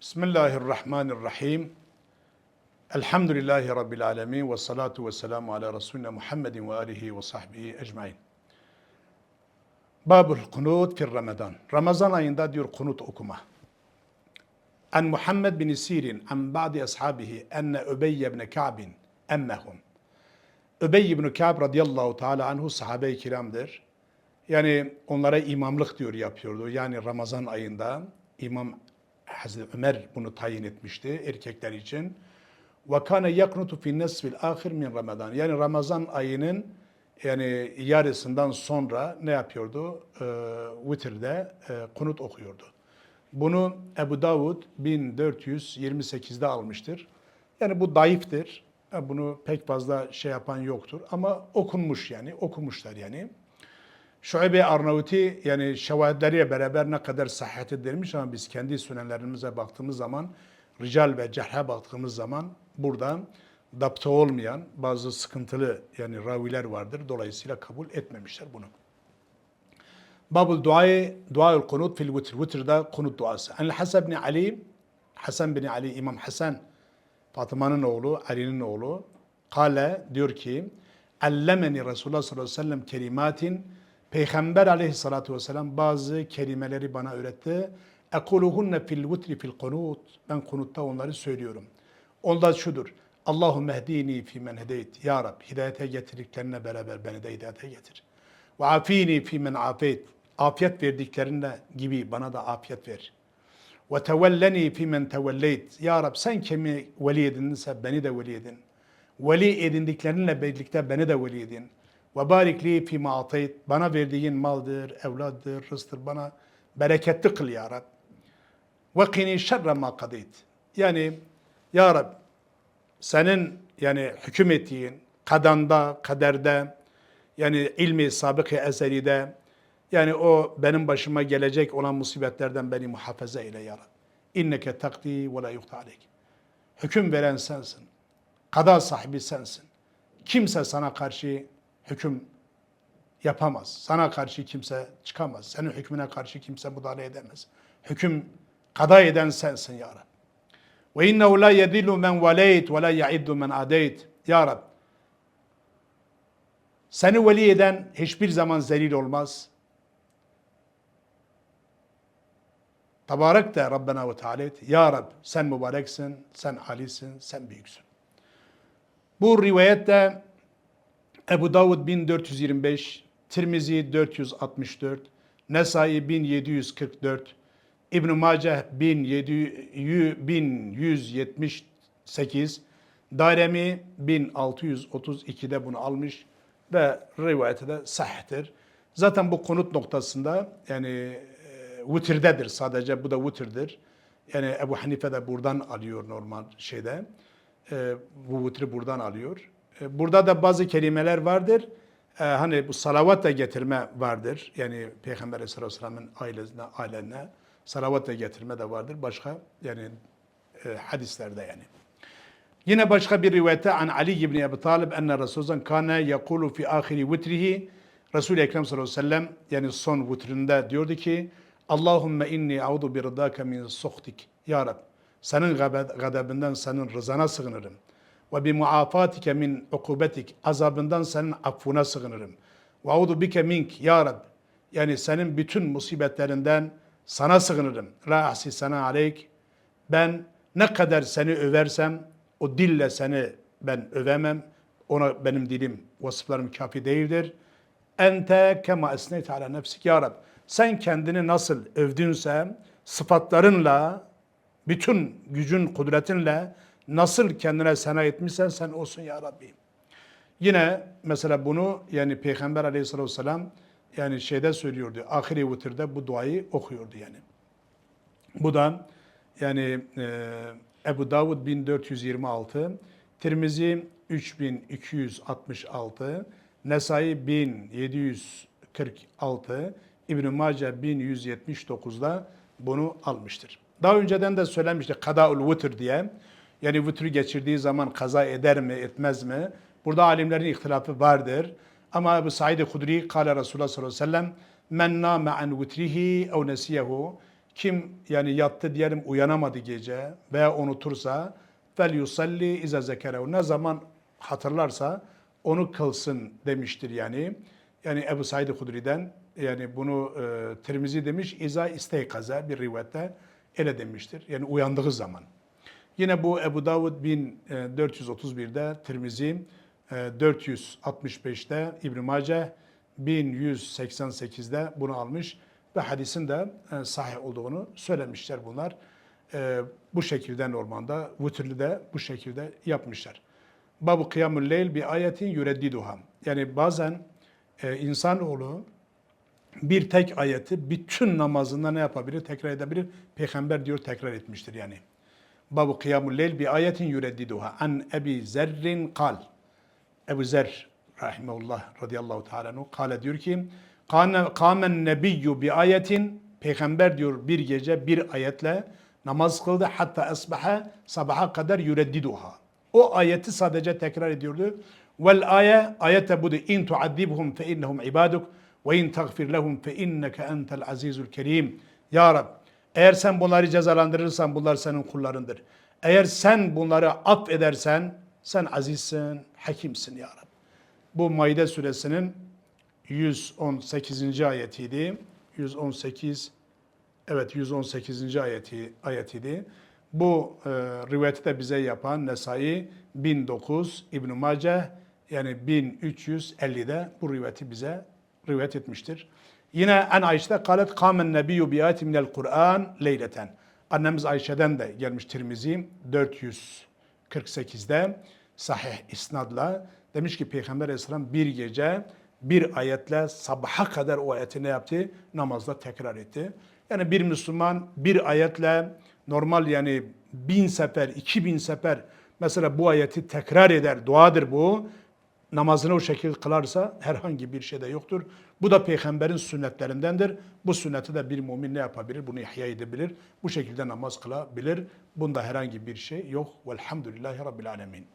Bismillahirrahmanirrahim. Elhamdülillahi Rabbil alemin ve salatu ve selamu ala Resulüne Muhammedin ve alihi ve sahbihi ecmain. Babul kunut fir Ramazan. Ramazan ayında diyor kunut okuma. An Muhammed bin Sirin an ba'di ashabihi enne Übeyye ibn Ka'bin emmehum. Übey ibn Ka'b radıyallahu teala anhu sahabe-i kiramdır. Yani onlara imamlık diyor yapıyordu. Yani Ramazan ayında İmam Hazreti Ömer bunu tayin etmişti erkekler için. Ve kana yaknutu fi nesfil ahir min Ramazan. Yani Ramazan ayının yani yarısından sonra ne yapıyordu? Ee, vitirde e, kunut okuyordu. Bunu Ebu Davud 1428'de almıştır. Yani bu dayıftır. E, Bunu pek fazla şey yapan yoktur. Ama okunmuş yani, okumuşlar yani. Şuayb-i Arnavuti yani şevahitleriyle beraber ne kadar sıhhat edilmiş ama biz kendi sünenlerimize baktığımız zaman rical ve cerhe baktığımız zaman burada dapta olmayan bazı sıkıntılı yani raviler vardır. Dolayısıyla kabul etmemişler bunu. Babul duayı, duaül kunut fil vitr. Vitrda kunut duası. Anil Hasan bin Ali, Hasan bin Ali, İmam Hasan, Fatıma'nın oğlu, Ali'nin oğlu. Kale diyor ki, Allemeni Resulullah sallallahu aleyhi ve sellem kelimatin Peygamber aleyhissalatu vesselam bazı kelimeleri bana öğretti. Ekuluhunne fil vitri fil kunut. Ben kunutta onları söylüyorum. Onlar şudur. Allahümme ehdini fi men hedeyt. Ya Rab hidayete getirdiklerine beraber beni de hidayete getir. Ve afini fi men afeyt. Afiyet verdiklerinde gibi bana da afiyet ver. Ve tevelleni fi men tevelleyt. Ya Rab sen kimi veli edindinse beni de veli edin. Veli edindiklerinle birlikte beni de veli edin. Ve barik li fi ma atayt. Bana verdiğin maldır, evlattır, rızktır. Bana bereketli kıl ya Rab. Ve kini şerre ma kadayt. Yani ya Rab senin yani hüküm ettiğin kadanda, kaderde yani ilmi sabık-ı ezelide yani o benim başıma gelecek olan musibetlerden beni muhafaza eyle ya Rab. İnneke takdi ve la yuhta aleyk. Hüküm veren sensin. Kada sahibi sensin. Kimse sana karşı hüküm yapamaz. Sana karşı kimse çıkamaz. Senin hükmüne karşı kimse müdahale edemez. Hüküm kada eden sensin ya Rab. Ve innehu la yedillu men veleyt ve la yaiddu men adeyt. Ya Rab. Seni veli eden hiçbir zaman zelil olmaz. Tabarek de Rabbena ve Teala et. Ya Rab sen mübareksin, sen alisin, sen büyüksün. Bu rivayette Ebu Davud 1425, Tirmizi 464, Nesai 1744, İbn-i Maceh 1178, Daremi 1632'de bunu almış ve rivayete de sahihtir. Zaten bu konut noktasında yani e, vitirdedir sadece bu da vitirdir. Yani Ebu Hanife de buradan alıyor normal şeyde. E, bu vitri buradan alıyor. E, burada da bazı kelimeler vardır. E, hani bu salavat da getirme vardır. Yani Peygamber Aleyhisselatü ailesine, ailenine salavat da getirme de vardır. Başka yani e, hadislerde yani. Yine başka bir rivayette an Ali ibn Ebi Talib enne Resulullah kana yekulu fi ahiri vitrihi Resul-i Ekrem sallallahu aleyhi ve sellem yani son vitrinde diyordu ki Allahümme inni audu bi rıdaka min suhtik. Ya Rab senin gadabinden senin rızana sığınırım ve bi muafatike min ukubetik azabından senin affına sığınırım. Ve audu bike mink ya Rab. Yani senin bütün musibetlerinden sana sığınırım. La ahsi sana aleyk. Ben ne kadar seni översem o dille seni ben övemem. Ona benim dilim, vasıflarım kafi değildir. Ente kema esneyt ala nefsik ya Rab. Sen kendini nasıl övdünse sıfatlarınla, bütün gücün, kudretinle nasıl kendine sana etmişsen sen olsun ya Rabbi. Yine mesela bunu yani Peygamber aleyhissalatü vesselam yani şeyde söylüyordu. Ahire vitirde bu duayı okuyordu yani. Bu da yani e, Ebu Davud 1426, Tirmizi 3266, Nesai 1746, İbn-i Mace 1179'da bunu almıştır. Daha önceden de söylemiştik Kadaul Vitr diye. Yani vitrü geçirdiği zaman kaza eder mi, etmez mi? Burada alimlerin ihtilafı vardır. Ama Ebu Said-i Hudri kâle Resulullah sallallahu aleyhi ve sellem men nâme an vitrihi ev nesiyehu Kim yani yattı diyelim uyanamadı gece veya unutursa fel yusalli ize zekerehu. Ne zaman hatırlarsa onu kılsın demiştir yani. Yani Ebu Said Hudri'den yani bunu e, Tirmizi demiş iza isteykaza bir rivayette öyle demiştir. Yani uyandığı zaman. Yine bu Ebu Davud 1431'de, Tirmizi e, 465'te, İbn Mace 1188'de bunu almış ve hadisin de e, sahih olduğunu söylemişler bunlar. E, Bu şekilde normalde, vütürlü de bu şekilde yapmışlar. Babu kıyamul leyl bir ayetin yüreddiduha. Yani bazen e, insanoğlu bir tek ayeti bütün namazında ne yapabilir? Tekrar edebilir. Peygamber diyor tekrar etmiştir yani. Babu kıyamul leyl bi ayetin yüreddiduha. An Ebi Zerrin kal. Ebu Zer rahimehullah radıyallahu teala anhu kale diyor ki "Kâne- kâmen nebiyyü bi ayetin peygamber diyor bir gece bir ayetle namaz kıldı hatta esbaha sabaha kadar yüreddiduha. O ayeti sadece tekrar ediyordu. Vel aye ayete budu in tuaddibhum fe innehum ibaduk ve in tagfir lehum fe inneke entel azizul kerim. Ya Rab eğer sen bunları cezalandırırsan bunlar senin kullarındır. Eğer sen bunları affedersen sen azizsin, hakimsin ya Rab. Bu Maide suresinin 118. ayetiydi. 118 Evet 118. ayeti ayetiydi. Bu e, rivayeti de bize yapan Nesai 1009 İbn Mace yani 1350'de bu rivayeti bize rivayet etmiştir. Yine en Ayşe'de kalet kamen nebiyyü bi ayetin minel Kur'an leyleten. Annemiz Ayşe'den de gelmiş Tirmizi 448'de sahih isnadla demiş ki Peygamber Aleyhisselam bir gece bir ayetle sabaha kadar o ayeti ne yaptı? Namazda tekrar etti. Yani bir Müslüman bir ayetle normal yani bin sefer, iki bin sefer mesela bu ayeti tekrar eder, duadır bu. Namazını o şekilde kılarsa herhangi bir şey de yoktur. Bu da peygamberin sünnetlerindendir. Bu sünneti de bir mümin ne yapabilir? Bunu ihya edebilir. Bu şekilde namaz kılabilir. Bunda herhangi bir şey yok. Velhamdülillahi Rabbil Alemin.